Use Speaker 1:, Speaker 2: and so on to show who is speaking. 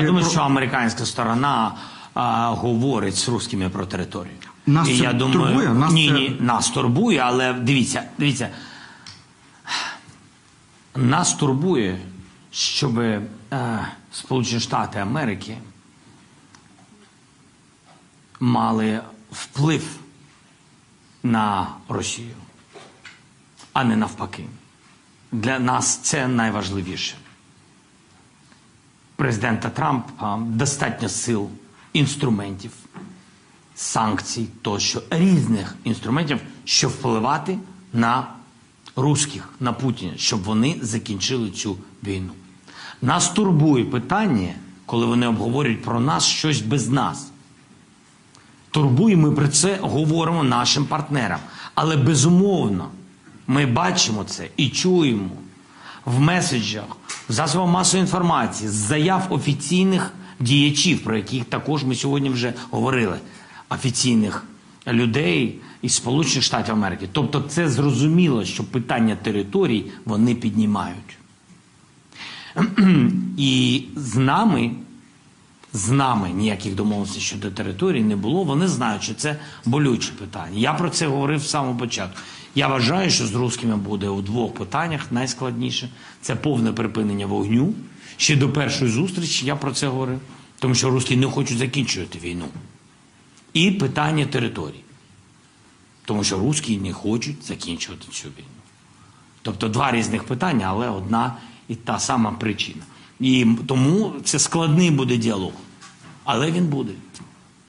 Speaker 1: Я думаю,
Speaker 2: про-
Speaker 1: що американська сторона а, говорить з русскими про територію.
Speaker 2: Нас
Speaker 1: І
Speaker 2: це
Speaker 1: я думаю,
Speaker 2: турбує? Нас
Speaker 1: ні,
Speaker 2: це-
Speaker 1: ні, нас турбує, але дивіться, дивіться. Нас турбує, щоб е, Сполучені Штати Америки мали вплив на Росію, а не навпаки. Для нас це найважливіше. Президента Трампа достатньо сил, інструментів, санкцій тощо різних інструментів, щоб впливати на русських, на Путіна, щоб вони закінчили цю війну. Нас турбує питання, коли вони обговорюють про нас щось без нас. Турбує, ми про це говоримо нашим партнерам. Але безумовно, ми бачимо це і чуємо в меседжах, засобах масової інформації, з заяв офіційних діячів, про яких також ми сьогодні вже говорили, офіційних людей із Сполучених Штатів Америки. Тобто, це зрозуміло, що питання територій вони піднімають. І з нами з нами ніяких домовленостей щодо території не було. Вони знають, що це болюче питання. Я про це говорив з самого початку. Я вважаю, що з русскими буде у двох питаннях найскладніше це повне припинення вогню. Ще до першої зустрічі я про це говорив, тому що русські не хочуть закінчувати війну. І питання території. Тому що русські не хочуть закінчувати цю війну. Тобто два різних питання, але одна і та сама причина. І тому це складний буде діалог. Але він буде.